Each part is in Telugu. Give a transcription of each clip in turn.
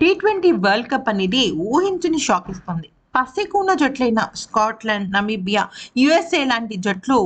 టీ ట్వంటీ వరల్డ్ కప్ అనేది ఊహించని షాక్ ఇస్తుంది. పసికున్న జట్లైన స్కాట్లాండ్ నమీబియా యుఎస్ఏ లాంటి జట్లు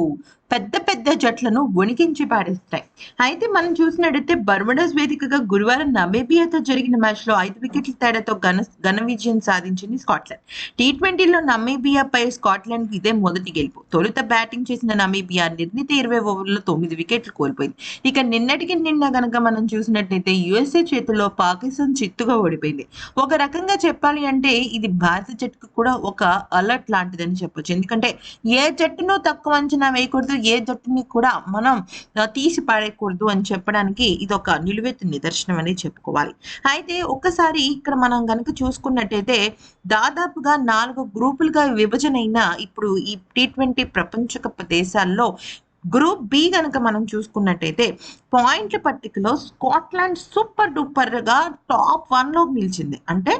పెద్ద పెద్ద జట్లను వణికించి పాడేస్తాయి అయితే మనం చూసినట్టయితే బర్మడస్ వేదికగా గురువారం నమేబియాతో జరిగిన మ్యాచ్లో ఐదు వికెట్ల తేడాతో ఘన ఘన విజయం సాధించింది స్కాట్లాండ్. టీ ట్వంటీలో నమేబియాపై స్కాట్లాండ్ ఇదే మొదటి గెలుపు. తొలుత బ్యాటింగ్ చేసిన నమేబియా నిర్ణీత ఇరవై ఓవర్లలో తొమ్మిది వికెట్లు కోల్పోయింది. ఇక నిన్నటికి నిన్న గనక మనం చూసినట్టయితే యుఎస్ఏ చేతిలో పాకిస్తాన్ చిత్తుగా ఓడిపోయింది. ఒక రకంగా చెప్పాలి అంటే ఇది భారత జట్టుకు కూడా ఒక అలర్ట్ లాంటిదని చెప్పొచ్చు. ఎందుకంటే ఏ జట్టును తక్కువ అంచనా వేయకూడదు ఏ జట్టుని కూడా మనం తీసి పాడేయకూడదు అని చెప్పడానికి ఇది ఒక నిలువెత్తు నిదర్శనం అనేది చెప్పుకోవాలి. అయితే ఒక్కసారి ఇక్కడ మనం కనుక చూసుకున్నట్టయితే దాదాపుగా నాలుగు గ్రూపులుగా విభజన అయిన ఇప్పుడు ఈ టీ ట్వంటీ ప్రపంచ కప్ దేశాల్లో గ్రూప్ బి కనుక మనం చూసుకున్నట్టయితే పాయింట్ల పట్టికలో స్కాట్లాండ్ సూపర్ డూపర్గా టాప్ వన్లోకి నిలిచింది. అంటే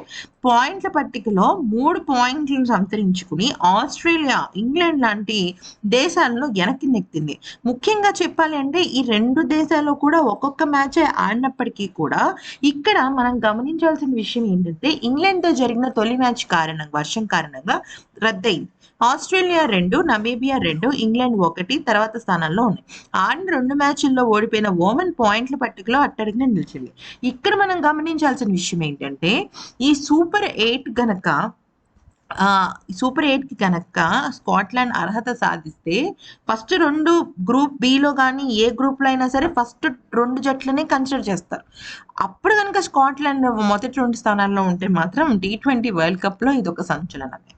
పాయింట్ల పట్టికలో మూడు పాయింట్లను సంతరించుకుని ఆస్ట్రేలియా ఇంగ్లాండ్ లాంటి దేశాలను వెనక్కి నెక్కింది ముఖ్యంగా చెప్పాలి అంటే ఈ రెండు దేశాలు కూడా ఒక్కొక్క మ్యాచ్ ఆడినప్పటికీ కూడా ఇక్కడ మనం గమనించాల్సిన విషయం ఏంటంటే ఇంగ్లాండ్తో జరిగిన తొలి మ్యాచ్ కారణంగా వర్షం కారణంగా రద్దయింది. ఆస్ట్రేలియా రెండు నమీబియా రెండు ఇంగ్లాండ్ ఒకటి తర్వాత స్థానంలో ఉంది ఆడిన రెండు మ్యాచ్ల్లో ఓడిపోయిన ఓమన్ పాయింట్ల పట్టికలో అట్టడిగిన నిలిచింది. ఇక్కడ మనం గమనించాల్సిన విషయం ఏంటంటే ఈ సూపర్ ఎయిట్ గనక సూపర్ ఎయిట్కి కనుక స్కాట్లాండ్ అర్హత సాధిస్తే ఫస్ట్ రెండు గ్రూప్ బిలో కానీ ఏ గ్రూప్లో అయినా సరే ఫస్ట్ రెండు జట్లనే కన్సిడర్ చేస్తారు. అప్పుడు కనుక స్కాట్లాండ్ మొదటి రెండు స్థానాల్లో ఉంటే మాత్రం టీ ట్వంటీ వరల్డ్ కప్లో ఇది ఒక సంచలనమే.